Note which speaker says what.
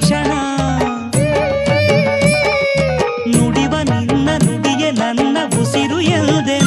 Speaker 1: ತಕ್ಷಣ ನುಡಿವ ನಿನ್ನ ನುಡಿಯ ನನ್ನ ಉಸಿರು ಎಂದೆ